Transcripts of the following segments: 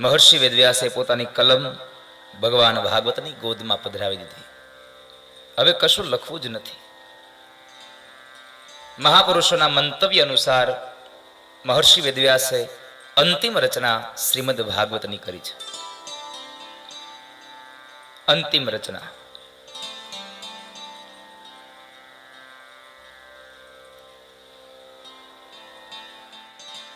મહર્ષિ વેદવ્યાસે પોતાની કલમ ભગવાન ભાગવતની ગોદમાં પધરાવી દીધી. હવે કશું લખવું જ નથી. મહાપુરુષોના મંતવ્ય અનુસાર મહર્ષિ વેદવ્યાસે અંતિમ રચના શ્રીમદ ભાગવતની કરી છે. અંતિમ રચના.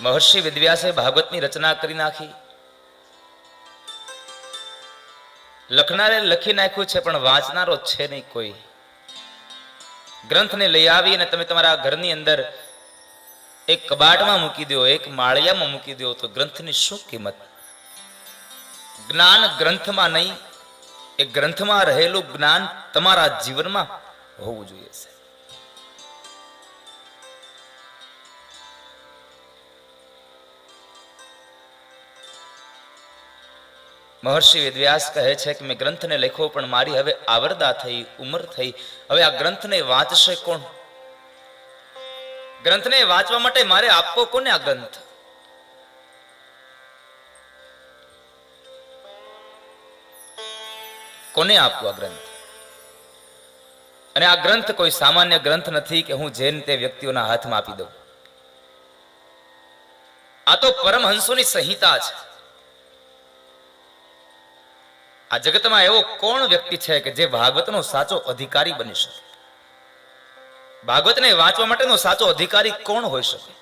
મહર્ષિ વિદ્યાસે ભાગવતની રચના કરી નાખી. લખનારે લખી નાખ્યું છે, પણ વાંચનારો છે નહીં કોઈ. ગ્રંથને લઈ આવી અને તમે તમારા ઘરની અંદર એક કબાટમાં મૂકી દો, એક માળિયામાં મૂકી દો, તો ગ્રંથની શું કિંમત? જ્ઞાન ગ્રંથમાં નહીં, એ ગ્રંથમાં રહેલું જ્ઞાન તમારા જીવનમાં હોવું જોઈએ મહર્ષિ વેદવ્યાસ કહે છે કે મેં ગ્રંથને લખ્યો, પણ મારી હવે આવરદા થઈ, ઉંમર થઈ. હવે આ ગ્રંથને વાંચશે કોણ? ગ્રંથને વાંચવા માટે મારે આપવો કોને આ ગ્રંથ? કોને આપવો ગ્રંથ? અને આ ગ્રંથ કોઈ સામાન્ય ગ્રંથ નથી કે હું જેન તે વ્યક્તિઓના હાથમાં આપી દઉં. આ તો પરમહંસોની સંહિતા છે. આ જગતમાં એવો કોણ વ્યક્તિ છે કે જે ભાગવતનો સાચો અધિકારી બની શકે? ભાગવતને વાંચવા માટેનો સાચો અધિકારી કોણ હોઈ શકે?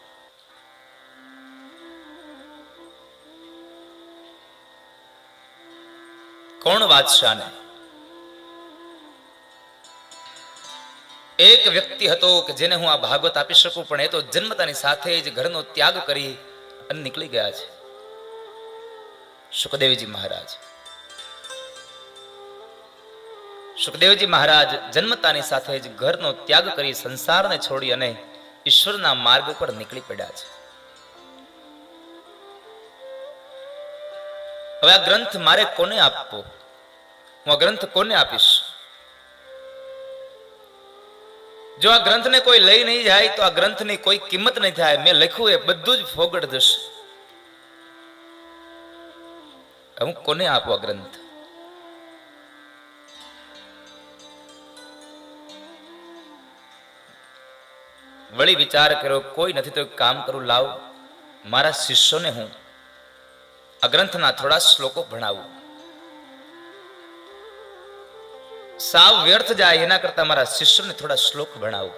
કોણ વાંચશે એક વ્યક્તિ હતો કે જેને હું આ ભાગવત આપી શકું, પણ એ તો જન્મતાની સાથે જ ઘરનો ત્યાગ કરી અને નીકળી ગયા છે. સુખદેવજી મહારાજ સુખદેવજી મહારાજ જન્મતાની સાથે જ ઘરનો ત્યાગ કરી સંસારને છોડી અને ઈશ્વરના માર્ગ પર નીકળી પડ્યા છે. હવે આ ગ્રંથ મારે કોને આપવો? હું આ ગ્રંથ કોને આપીશ? જો આ ગ્રંથને કોઈ લઈ નહીં જાય, તો આ ગ્રંથની કોઈ કિંમત નહીં થાય. મેં લખ્યું એ બધું જ ફોગટ જશે. હું કોને આપો આ ગ્રંથ? વળી વિચાર કર્યો, કોઈ નથી તો કામ કરું, લાવ. મારા શિષ્યોને હું આ થોડા શ્લોકો ભણાવું. સાવ વ્યર્થ જાય એના કરતા મારા શિષ્યોને થોડા શ્લોક ભણાવું.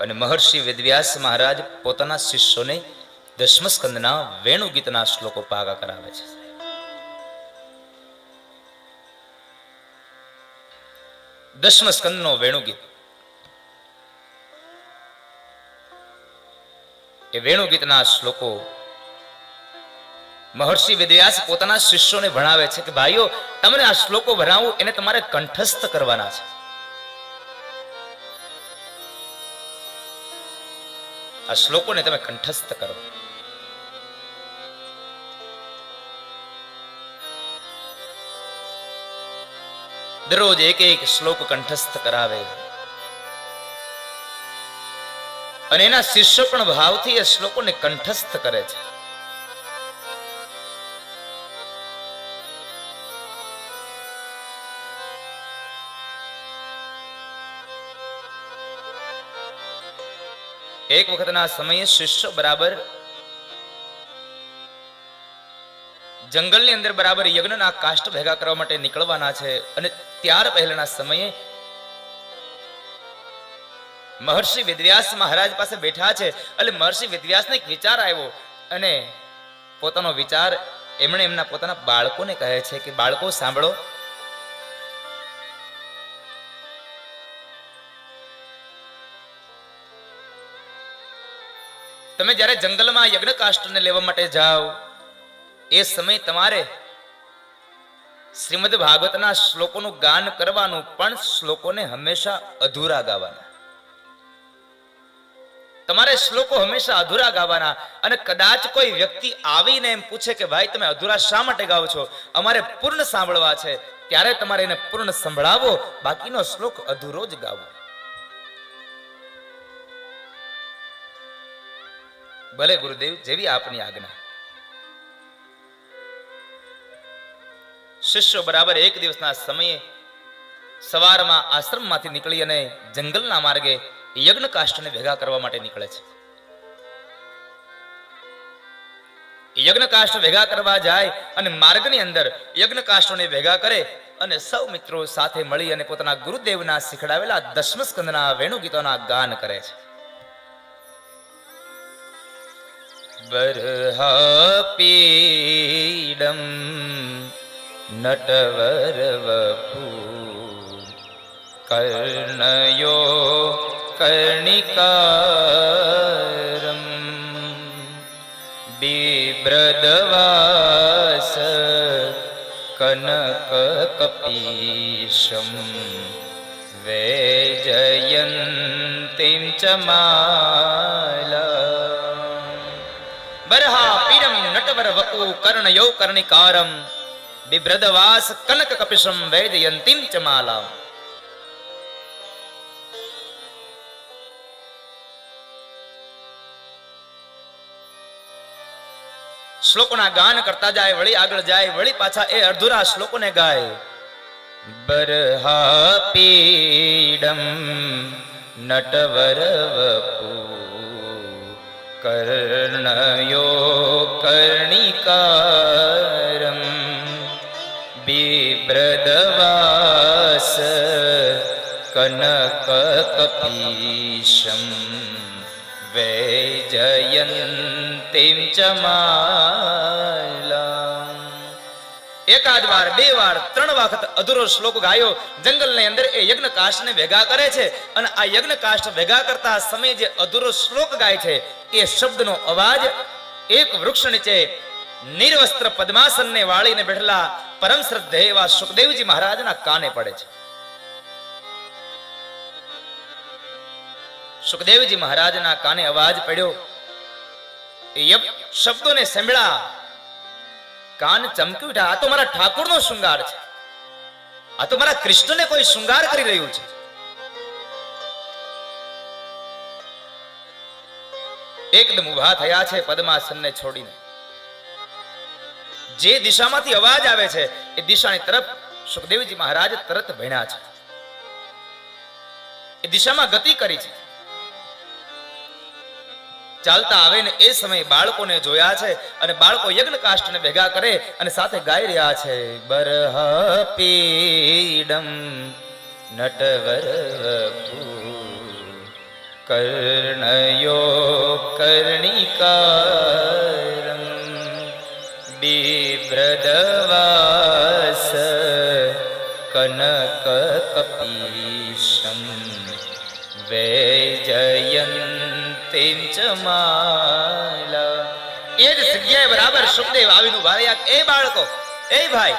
અને મહર્ષિ વેદવ્યાસ મહારાજ પોતાના શિષ્યોને દશમ સ્કંદના વેણુ ગીતના શ્લોકો પાગા કરાવે છે. દશમ સ્કંદનો વેણુગીત. એ વેણુગીતના શ્લોકો મહર્ષિ વિદ્યાસ પોતાના શિષ્યોને ભણાવે છે કે, ભાઈઓ, તમને આ શ્લોકો ભણાવું એને તમારે કંઠસ્થ કરવાના છે. આ શ્લોકોને તમે કંઠસ્થ કરો. દરરોજ એક એક શ્લોક કંઠસ્થ કરાવે. અને એના શિષ્ય પણ ભાવથી એ શ્લોકોને કંઠસ્થ કરે છે. એક વખતના સમયે શિષ્ય બરાબર જંગલની અંદર બરાબર યજ્ઞના કાષ્ટ ભેગા કરવા માટે નીકળવાના છે અને ત્યાર પહેલાના સમયે મહર્ષિ વિદ્યાસ મહારાજ પાસે બેઠા છે એટલે મહર્ષિ વિદ્યાસને એક વિચાર આવ્યો અને પોતાનો વિચાર એમણે એમના પોતાના બાળકોને કહે છે કે, બાળકો, સાંભળો. તમે જ્યારે જંગલમાં યજ્ઞ કાષ્ટને લેવા માટે જાઓ એ સમય તમારે શ્રીમદ ભાગવતના શ્લોકોનું ગાન કરવાનું પણ શ્લોકોને હંમેશા અધૂરા ગાવાના. તમારે શ્લોકો હંમેશા અધૂરા ગાવાના અને કદાચ કોઈ વ્યક્તિ આવીને એમ પૂછે કે ભાઈ તમે અધૂરા શા માટે ગાવ છો? અમારે પૂર્ણ સાંભળવા છે. ત્યારે તમારે એને પૂર્ણ સંભળાવો. બાકીનો શ્લોક અધૂરો જ ગાવો. ભલે ગુરુદેવ, જેવી આપની આજ્ઞા. શિષ્યો બરાબર એક દિવસના સમયે સવારમાં આશ્રમમાંથી નીકળી અને જંગલના માર્ગે યજ્ઞ કાષ્ટને ભેગા કરવા માટે નીકળે છે. યજ્ઞ કાષ્ટ ભેગા કરવા જાય અને માર્ગની અંદર યજ્ઞ કાષ્ટોને ભેગા કરે અને સૌ મિત્રો સાથે મળી અને પોતાના ગુરુદેવના શીખડાવેલા દસમ સ્કંદના વેણુ ગીતોના ગાન કરે છે. બરહાપીડમ નટવર વપુ કર્ણયો કર્ણિકારમ बिभ्रदवास कनक कपीशं वैजयन्तीं च माला बरहा पीडं नटवर वपु कर्णयो कर्णिकारं બિભ્રદવાસ કનક કપિશમ વૈજયંતીમ ચમાલા શ્લોકોના ગાન કરતા જાય વળી આગળ જાય વળી પાછા એ અર્ધુરા શ્લોકોને ગાય બરહા પીડમ નટવરવપુ કર્ણયો કર્ણિકા કનક કપીશમ વૈજયંતીમ માલા એકાદ વાર બે વાર ત્રણ વખત અધૂરો શ્લોક ગાયો જંગલની અંદર એ યજ્ઞ કાષ્ઠને ભેગા કરે છે અને આ યજ્ઞ કાષ્ટ ભેગા કરતા સમયે જે અધૂરો શ્લોક ગાય છે એ શબ્દનો અવાજ એક વૃક્ષ નીચે નિર્વસ્ત્ર પદ્માસનને વાળીને બેઠેલા પરમ શ્રદ્ધે એવા સુખદેવજી મહારાજના કાને પડે છે. સુખદેવજી મહારાજના કાને અવાજ પડ્યો. શબ્દોને સંભળા. કાન ચમકી ઉઠ્યા. આ તો મારા ઠાકોરનો શૃંગાર છે. આ તો મારા કૃષ્ણને કોઈ શૃંગાર કરી રહ્યું છે. એકદમ ઊભા થયા છે પદ્માસનને છોડીને. જે દિશામાંથી અવાજ આવે છે, એ દિશાની તરફ સુખદેવજી મહારાજ તરત ભણ્યા છે. એ દિશામાં ગતિ કરી છે. ચાલતા આવે ને એ સમયે બાળકોને જોયા છે અને બાળકો યજ્ઞ કાષ્ઠને ભેગા કરે અને સાથે ગાઈ રહ્યા છે. બરહ પીડમ નટવર કર્ણયો કર્ણિકારમ બિભ્રદવાસ કનક કપીશમ વૈજયંતીમ ચ માલા એ જ જગ્યાએ બરાબર સુખદેવ આવીનું ભાર્યા એ બાળકો એ ભાઈ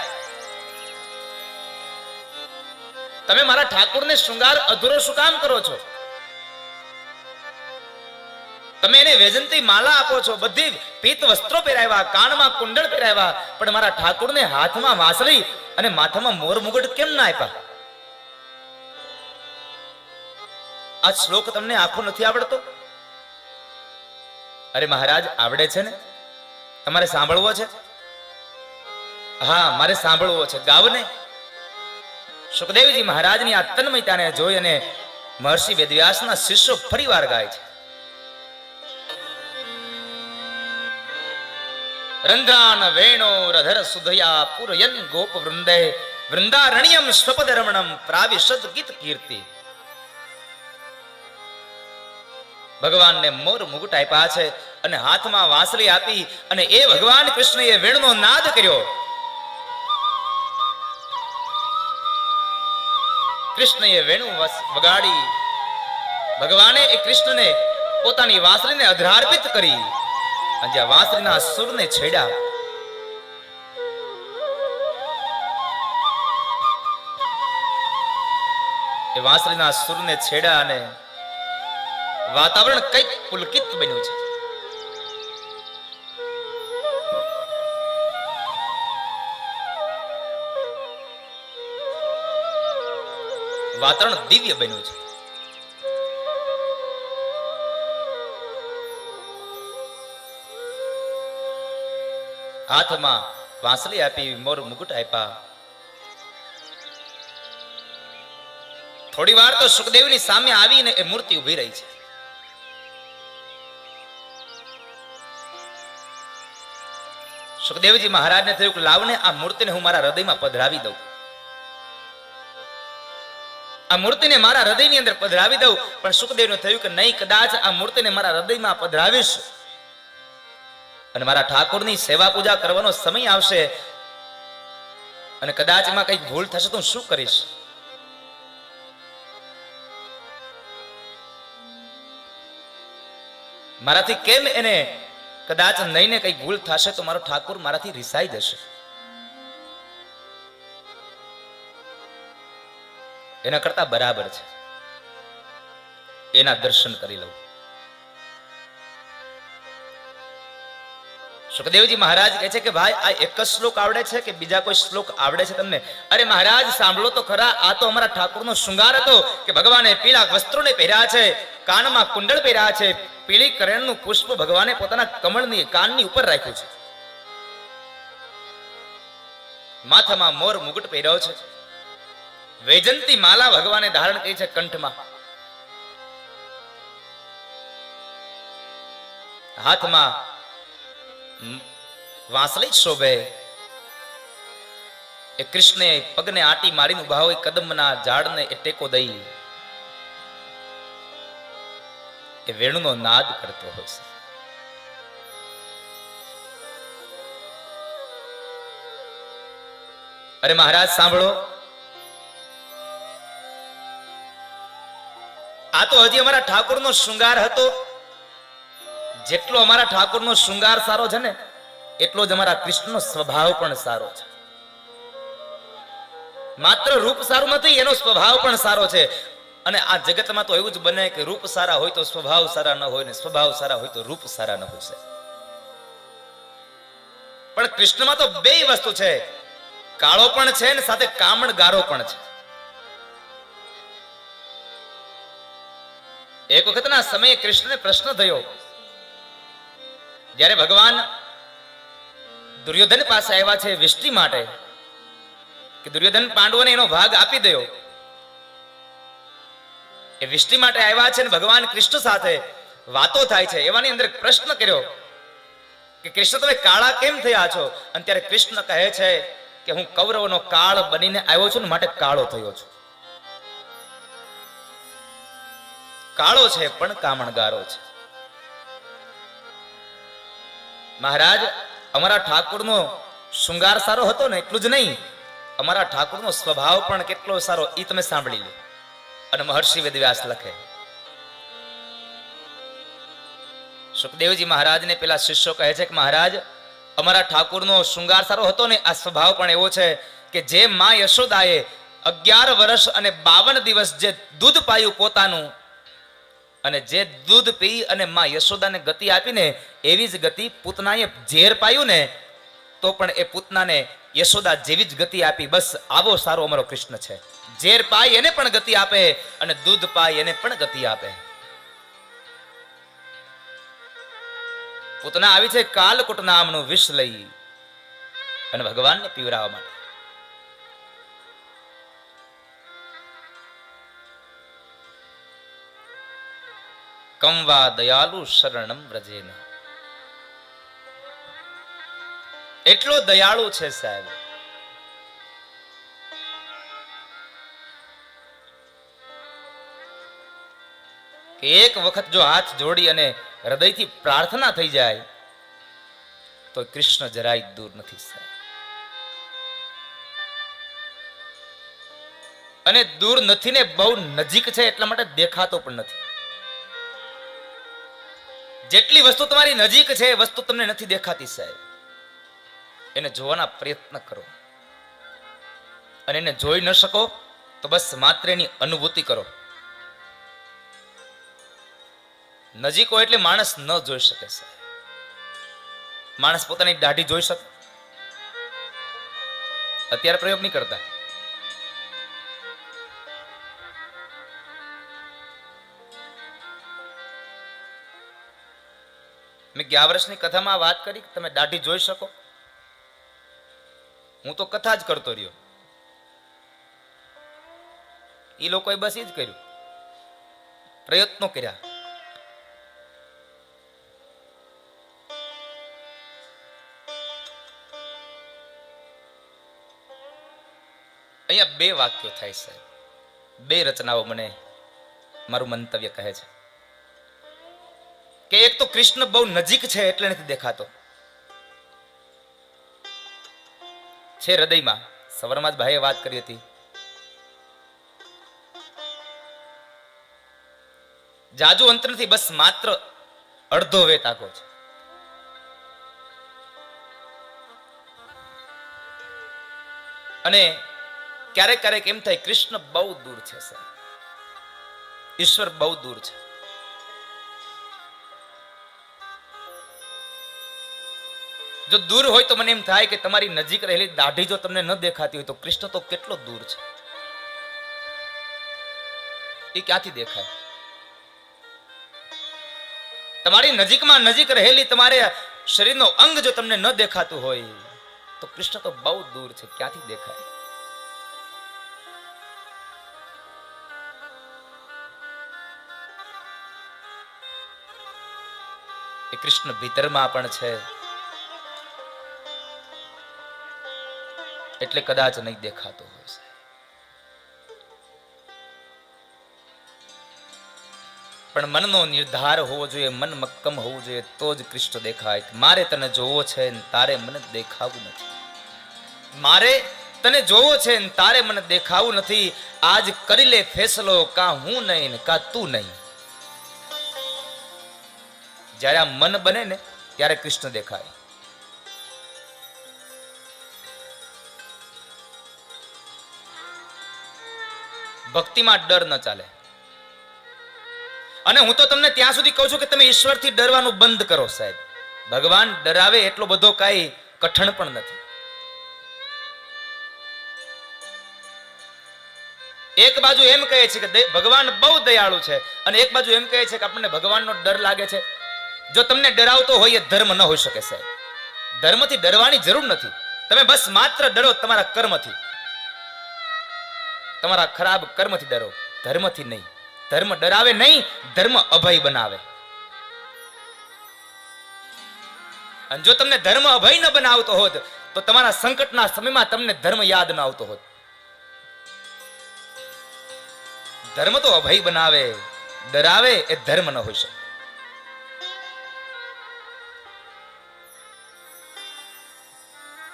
તમે મારા ઠાકોરને શૃંગાર અધૂરો શું કામ કરો છો? તમે એને વેજંતી માલા આપો છો. બધી પીત વસ્ત્રો પહેરાવ્યા, કાનમાં કુંડળ પહેરાવ્યા, પણ મારા ઠાકોરને હાથમાં વાસળી અને માથામાં મોર મુગટ કેમ ના આપ્યા? આ શ્લોક તમને આખો નથી આવડતો? અરે મહારાજ, આવડે છે ને? તમારે સાંભળવો છે? હા, મારે સાંભળવો છે. ગાવને સુખદેવજી મહારાજની આ તન્મયતાને જોઈ અને મહર્ષિ વેદવ્યાસના શિષ્યો ફરીવાર ગાય છે. રંધ્રાન વેણો રધર સુધયા પુરયન ગોપ વૃંદે વૃંદારણ્યમ સ્વપદ રમણમ પ્રાવિશદ ગીત કીર્તિ ભગવાનને મોર મુગટ આપ્યા છે અને હાથમાં વાંસળી આપી અને એ ભગવાન કૃષ્ણએ વેણનો નાદ કર્યો. કૃષ્ણએ વેણુ વગાડી. ભગવાને એ કૃષ્ણને પોતાની વાંસળીને અધ્રાર્પિત કરી. અને જ્યાં વાંસળીના સુરને છેડ્યા એ વાંસળીના સુરને છેડ્યા અને વાતાવરણ કંઈક પુલકિત બન્યું છે. વાતાવરણ દિવ્ય બન્યું છે. હાથમાં વાંસલી આપી મોર મુકુટ આપ્યા. થોડી વાર તો સુખદેવની સામે આવીને એ મૂર્તિ ઊભી રહી છે. સુખદેવજી મહારાજને થયું કે લાવને આ મૂર્તિને હું મારા હૃદયમાં પધરાવી દઉં. આ મૂર્તિને મારા હૃદયની અંદર પધરાવી દઉં, પણ સુખદેવને થયું કે નહીં, કદાચ આ મૂર્તિને મારા હૃદયમાં પધરાવીશ. અને મારા ઠાકોરની સેવા પૂજા કરવાનો સમય આવશે અને કદાચ એમાં કંઈક ભૂલ થશે તો શું કરીશ? મારાથી કેમ એને કદાચ નહીં ને કંઈક ભૂલ થશે તો મારો ઠાકોર મારાથી રિસાઈ જશે? એના કરતા બરાબર છે. એના દર્શન કરી લઉં. સુખદેવજી મહારાજ કહે છે કે ભાઈ, આ એક જ શ્લોક આવડે છે કે બીજા કોઈ શ્લોક આવડે છે તમને? અરે મહારાજ, સાંભળો તો ખરા, આ તો અમારા ઠાકોરનો શૃંગાર હતો કે ભગવાને પીળા વસ્ત્રોને પહેર્યા છે, કાનમાં કુંડળ પહેર્યા છે, પીળી કરણનું પુષ્પ ભગવાને પોતાના કમળની, કાનની ઉપર રાખ્યું છે. માથામાં મોર મુગટ પહેર્યો છે. વૈજંતી માલા ભગવાને ધારણ કરી છે કંઠમાં. હાથમાં વાંસળી શોભે. એ કૃષ્ણે પગને આટી મારીને ઊભા હોય, કદમના ઝાડને એ ટેકો દઈ. એ વેણુનો નાદ કરતો હોય અરે મહારાજ, સાંભળો. આ તો હજી અમારા ઠાકોરનો શૃંગાર હતો. જેટલો અમારા ઠાકોરનો શૃંગાર સારો છે ને, એટલો જ અમારા કૃષ્ણનો સ્વભાવ પણ સારો છે. માત્ર રૂપ સારું નથી એનો સ્વભાવ પણ સારો છે. અને આ જગતમાં તો એવું જ બને કે રૂપ સારા હોય તો સ્વભાવ સારા ન હોય ને સ્વભાવ સારા હોય તો રૂપ સારા ન હોય પણ કૃષ્ણમાં તો બે વસ્તુ છે. કાળો પણ છે ને સાથે કામણ ગારો પણ છે. એક વખતના સમયે કૃષ્ણને પ્રશ્ન થયો જ્યારે ભગવાન દુર્યોધન પાસે આવ્યા છે વિષ્ટિ માટે, કે દુર્યોધન પાંડવોને એનો ભાગ આપી દયો. એ વિષ્ટિ માટે આવ્યા છે ને ભગવાન કૃષ્ણ સાથે વાતો થાય છે. એવાની અંદર પ્રશ્ન કર્યો કે કૃષ્ણ, તમે કાળા કેમ થયા છો? અને ત્યારે કૃષ્ણ કહે છે કે હું કૌરવનો કાળ બનીને આવ્યો છું ને માટે કાળો થયો છું. કાળો છે પણ કામણગારો છે. મહારાજ, અમારા ઠાકોરનો શૃંગાર સારો હતો ને, એટલું જ નહીં. અમારા ઠાકોરનો સ્વભાવ પણ કેટલો સારો એ તમે સાંભળી લો. અને મહર્ષિ વેદવ્યાસ લખે. સુખદેવજી મહારાજને પેલા શિષ્યો કહે છે કે, મહારાજ, અમારા ઠાકોરનો શૃંગાર સારો હતો ને, આ સ્વભાવ પણ એવો છે કે જે માં યશોદાએ અગિયાર વર્ષ અને બાવન દિવસ જે દૂધ પાયું પોતાનું અને જે દૂધ પી અને માં યશોદાને ગતિ આપીને એવી જ ગતિ પૂતનાએ ઝેર પાયું ને, તો પણ એ પૂતનાને યશોદા જેવી જ ગતિ આપી. બસ આવો સારો અમારો કૃષ્ણ છે. ઝેર પાય એને પણ ગતિ આપે અને દૂધ પાય એને પણ ગતિ આપે. પૂતના આવી છે કાલકુટ નામનું વિષ લઈ અને ભગવાનને પીવરાવવા માટે. કંવા દયાલુ શરણમ વ્રજેન એટલો દયાળુ છે સાહેબ. એક વખત જો હાથ જોડી અને હૃદયથી પ્રાર્થના થઈ જાય, તો કૃષ્ણ જરાય દૂર નથી સાહેબ. અને દૂર નથી ને બહુ નજીક છે એટલા માટે દેખાતો પણ નથી. જેટલી વસ્તુ તમારી નજીક છે વસ્તુ તમને નથી દેખાતી, સાહેબ. એને જોવાના પ્રયત્ન કરો. અને એને જોઈ ન શકો, તો બસ માત્ર એની અનુભૂતિ કરો. નજીક એટલે માણસ ન જોઈ શકે, સાહેબ. માણસ પોતાની દાઢી જોઈ શકે. અત્યારે પ્રયોગ નહીં કરતા. મેં ગયા વર્ષની કથામાં વાત કરી તમે દાઢી જોઈ શકો. હું તો કથા જ કરતો રહ્યો. એ લોકોએ બસ એ જ કર્યું. પ્રયત્નો કર્યા. અહીંયા બે વાક્યો થાય છે બે રચનાઓ મને મારું મંતવ્ય કહે છે. કે એક તો કૃષ્ણ બહુ નજીક છે એટલે નથી દેખાતો. છે હૃદયમાં. સવારમાં જ ભાઈએ વાત કરી હતી. જાજુ અંતર નથી, બસ માત્ર અડધો વેત આખો છે. અને ક્યારેક ક્યારેક એમ થાય, કૃષ્ણ બહુ દૂર છે, સર. ઈશ્વર બહુ દૂર છે. જો દૂર હોય તો મને એમ થાય કે તમારી નજીક રહેલી દાઢી જો તમને ન દેખાતી હોય તો કૃષ્ણ તો કેટલો દૂર છે? એ ક્યાંથી દેખાય? તમારી નજીકમાં નજીક રહેલી તમારે શરીરનો અંગ જો તમને ન દેખાતું હોય તો કૃષ્ણ તો બહુ દૂર છે. ક્યાંથી દેખાય? એ કૃષ્ણ ભીતરમાં પણ છે. એટલે કદાચ નહીં દેખાતો હોય છે. પણ મનનો નિર્ધાર હોવો જોઈએ, મન મક્કમ હોવું જોઈએ, તો જ કૃષ્ણ દેખાય. મારે તને જોવો છે ને તારે મને દેખાવું નથી. મારે તને જોવો છે ને તારે મને દેખાવું નથી. આજ કરી લે ફેસલો, કા હું નહીં કા તું નહીં. જ્યારે આ મન બને ને, ત્યારે કૃષ્ણ દેખાય. ભક્તિમાં ડર ન ચાલે. અને હું તો તમને ત્યાં સુધી કહું છું કે તમે ઈશ્વરથી ડરવાનું બંધ કરો સાહેબ. ભગવાન ડરાવે એટલો બધો કાંઈ કઠણ પણ નથી. એક બાજુ એમ કહે છે કે ભગવાન બહુ દયાળુ છે અને એક બાજુ એમ કહે છે કે આપણને ભગવાનનો ડર લાગે છે. જો તમને ડરાવતો હોય એ ધર્મ ન હોઈ શકે સાહેબ. ધર્મથી ડરવાની જરૂર નથી. તમે બસ માત્ર ડરો તમારા કર્મથી. તમારા ખરાબ કર્મથી ડરો. ધર્મથી નહીં. ધર્મ ડરાવે નહીં, ધર્મ અભય બનાવે. અને જો તમને ધર્મ અભય ન બનાવતો હોત, તો તમારા સંકટના સમયમાં તમને ધર્મ યાદ ન આવતો હોત. ધર્મ તો અભય બનાવે, ડરાવે એ ધર્મ ન હોઈ શકે.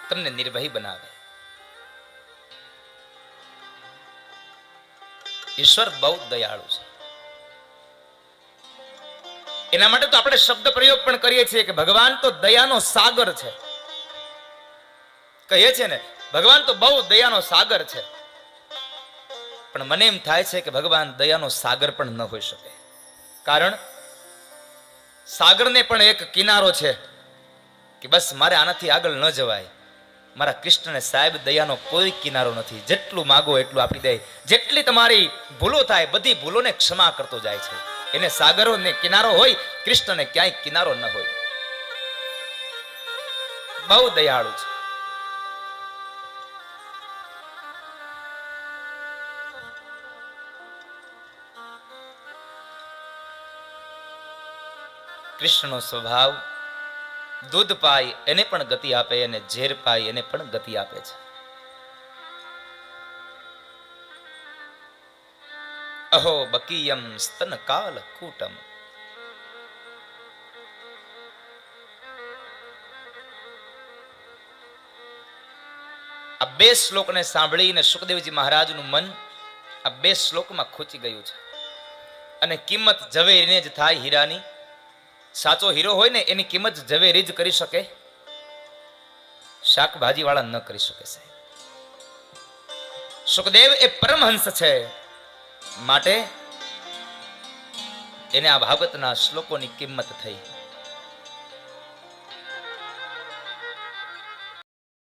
તમને નિર્ભય બનાવે. ઈશ્વર બહુ દયાળુ છે. એના માટે તો આપણે શબ્દ પ્રયોગ પણ કરીએ છીએ કે ભગવાન તો દયાનો સાગર છે. કહીએ છીએ ને, ભગવાન તો બહુ દયાનો સાગર છે. પણ મને એમ થાય છે કે ભગવાન દયાનો સાગર પણ ન હોઈ શકે. કારણ સાગરને પણ એક કિનારો છે કે બસ મારે આનાથી આગળ ન જવાય. મારા કૃષ્ણને સાહેબ દયાનો કોઈ કિનારો નથી. જેટલું માગો એટલું આપી દે. જેટલી તમારી ભૂલો થાય, બધી ભૂલોને ક્ષમા કરતો જાય છે. એને સાગરો ને કિનારો હોય, કૃષ્ણને ક્યાંય કિનારો ન હોય. બહુ દયાળુ છે. કૃષ્ણનો સ્વભાવ દૂધ પાય, એને પણ ગતિ આપે અને ઝેર પાય, એને પણ ગતિ આપે છે. અહો બકીયમ સ્તન કૂટમ. આ બે શ્લોકને સાંભળીને સુખદેવજી મહારાજનું મન આ બે શ્લોકમાં ખૂચી ગયું છે. અને કિંમત ઝવેરીને જ થાય હીરાની. સાચો હીરો હોય ને, એની કિંમત ઝવેરી જ કરી શકે. શાકભાજી વાળા ન કરી શકે છે સુખદેવ એ પરમહંસ છે. માટે એને આ ભાગવતના શ્લોકોની કિંમત થઈ.